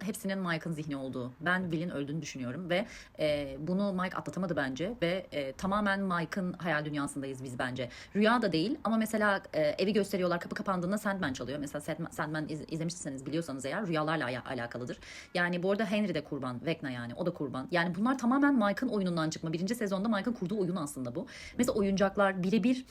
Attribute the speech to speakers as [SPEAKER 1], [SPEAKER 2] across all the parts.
[SPEAKER 1] hepsinin Mike'ın zihni olduğu. Ben Will'in öldüğünü düşünüyorum ve e, bunu Mike atlatamadı bence ve e, tamamen Mike'ın hayal dünyasındayız biz bence. Rüya da değil ama mesela e, evi gösteriyorlar kapı kapandığında Sandman çalıyor. Mesela Sandman, iz, izlemişseniz biliyorsanız eğer rüyalarla alakalıdır. Yani bu arada Henry de kurban. Vecna yani o da kurban. Yani bunlar tamamen Mike'ın oyunundan çıkma. Birinci sezonda Mike'ın kurduğu oyun aslında bu. Mesela oyuncaklar birebir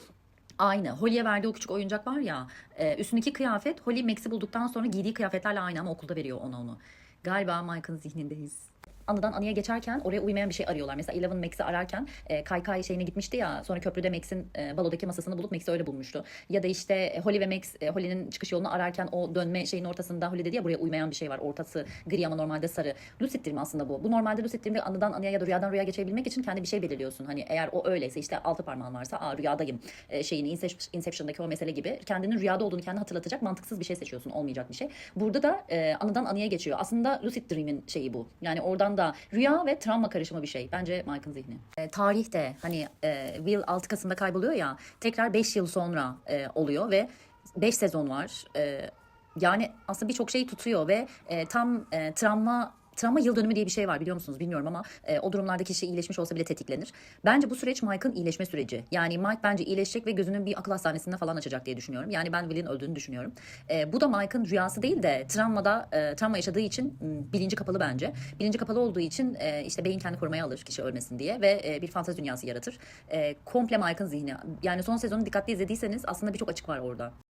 [SPEAKER 1] Aynı. Holly'e verdiği o küçük oyuncak var ya. E, üstündeki kıyafet Holly Max'i bulduktan sonra giydiği kıyafetlerle aynı ama okulda veriyor ona onu. Galiba Mike'ın zihnindeyiz. Anıdan anıya geçerken oraya uymayan bir şey arıyorlar. Mesela Eleven Max'i ararken e, Kaykay şeyine gitmişti ya. Sonra köprüde Max'in e, balodaki masasını bulup Max'i öyle bulmuştu. Ya da işte e, Holly ve Max e, Holly'nin çıkış yolunu ararken o dönme şeyin ortasında Holly dedi ya buraya uymayan bir şey var. Ortası gri ama normalde sarı. Lucid Dream aslında bu. Bu normalde Lucid Dream'de anıdan anıya ya da rüyadan rüya geçebilmek için kendi bir şey belirliyorsun. Hani eğer o öyleyse işte altı parmağın varsa aa rüyadayım e, şeyini Incep- Inception'daki o mesele gibi kendinin rüyada olduğunu kendi hatırlatacak mantıksız bir şey seçiyorsun. Olmayacak bir şey. Burada da e, anıdan anıya geçiyor. Aslında Lucid Dream'in şeyi bu. Yani oradan da rüya ve travma karışımı bir şey. Bence Mike'ın zihni. E, tarihte hani e, Will 6 Kasım'da kayboluyor ya tekrar 5 yıl sonra e, oluyor ve 5 sezon var. E, yani aslında birçok şeyi tutuyor ve e, tam e, travma Travma yıl dönümü diye bir şey var biliyor musunuz bilmiyorum ama e, o durumlarda kişi iyileşmiş olsa bile tetiklenir. Bence bu süreç Mike'ın iyileşme süreci. Yani Mike bence iyileşecek ve gözünün bir akıl hastanesinde falan açacak diye düşünüyorum. Yani ben Will'in öldüğünü düşünüyorum. E, bu da Mike'ın rüyası değil de travmada e, travma yaşadığı için m, bilinci kapalı bence. Bilinci kapalı olduğu için e, işte beyin kendi korumaya alır kişi ölmesin diye ve e, bir fantezi dünyası yaratır. E, komple Mike'ın zihni. Yani son sezonu dikkatli izlediyseniz aslında birçok açık var orada.